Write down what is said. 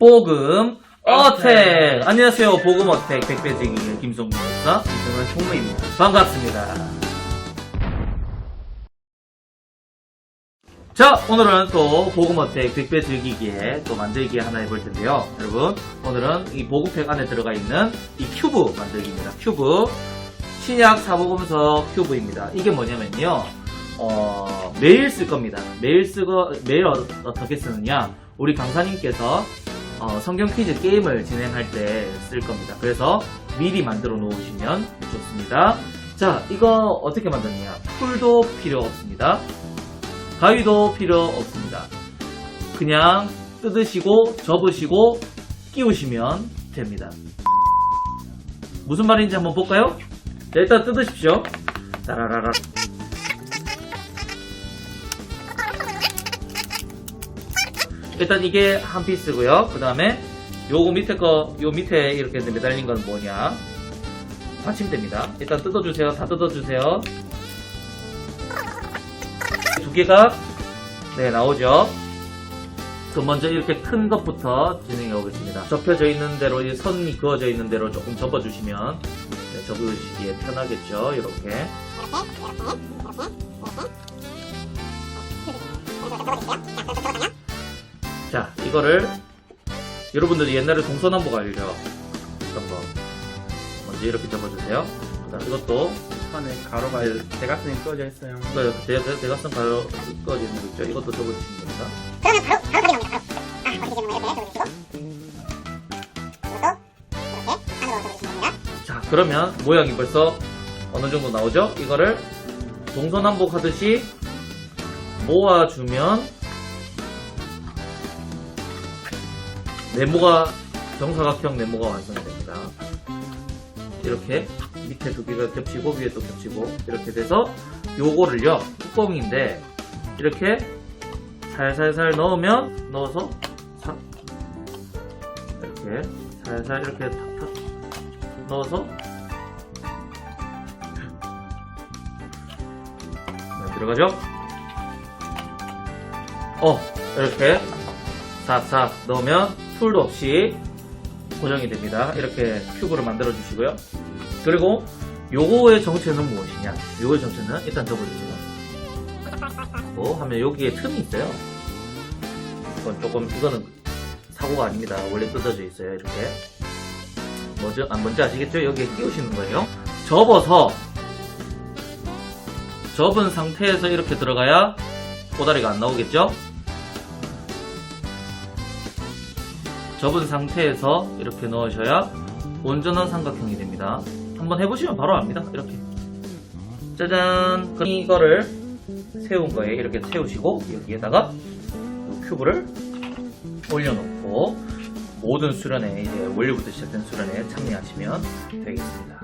뽀금 어택. 안녕하세요. 보금 어택 백배지기 김성민 박사 김성민 총무입니다. 반갑습니다. 자 오늘은 또 보금 어택 백배 즐기기에 또 만들기 하나 해볼 텐데요. 여러분 오늘은 이 보급팩 안에 들어가 있는 이 큐브 만들기입니다. 큐브. 신약 사보검서 큐브입니다. 이게 뭐냐면요. 어, 매일 쓸 겁니다. 매일 쓰고 매일 어, 어떻게 쓰느냐. 우리 강사님께서 어, 성경 퀴즈 게임을 진행할 때 쓸 겁니다. 그래서 미리 만들어 놓으시면 좋습니다. 자, 이거 어떻게 만드느냐? 풀도 필요 없습니다. 가위도 필요 없습니다. 그냥 뜯으시고 접으시고 끼우시면 됩니다. 무슨 말인지 한번 볼까요? 자, 일단 뜯으십시오. 따라라라. 일단 이게 한 피스고요. 그 다음에 요거 밑에 거, 요 밑에 이렇게 매달린 건 뭐냐? 받침대입니다. 일단 뜯어주세요. 다 뜯어주세요. 두 개가 네 나오죠. 그 먼저 이렇게 큰 것부터 진행해 보겠습니다. 접혀져 있는 대로 이 선이 그어져 있는 대로 조금 접어주시면 네, 접으시기에 편하겠죠. 이렇게. 자, 이 거를 여러분들이 옛날에 동서남북 알죠? 어떤 거. 먼저 이렇게 접어주세요. 그 다음 이것도 판에 가로가 대각선이 꺼져 있어요. 그 대- 대- 대각선 가로 꺼지는 거 있죠? 이것도 접어주시면 됩니다. 자, 그러면 모양이 벌써 어느 정도 나오죠? 이거를 동서남북 하듯이 모아주면 네모가 정사각형 네모가 완성이 됩니다. 이렇게 밑에 두 개가 겹치고 위에 또 겹치고 이렇게 돼서 요거를요 뚜껑인데 이렇게 살살살 넣으면 넣어서 싹 이렇게 살살 이렇게 탁탁 넣어서 네, 들어가죠? 어 이렇게 싹싹 넣으면 툴도 없이 고정이 됩니다. 이렇게 큐브를 만들어 주시고요. 그리고 요거의 정체는 무엇이냐? 요거의 정체는 일단 접어주세요. 뭐 하면 여기에 틈이 있어요. 이건 조금 이거는 사고가 아닙니다. 원래 뜯어져 있어요. 이렇게 뭐죠? 아, 뭔지 아시겠죠? 여기에 끼우시는 거예요. 접어서 접은 상태에서 이렇게 들어가야 꼬다리가 안 나오겠죠? 접은 상태에서 이렇게 넣으셔야 온전한 삼각형이 됩니다. 한번 해보시면 바로 압니다. 이렇게. 짜잔! 그럼 이거를 세운 거에 이렇게 세우시고 여기에다가 이 큐브를 올려놓고 모든 수련회 이제 원료부터 시작된 수련회에 참여하시면 되겠습니다.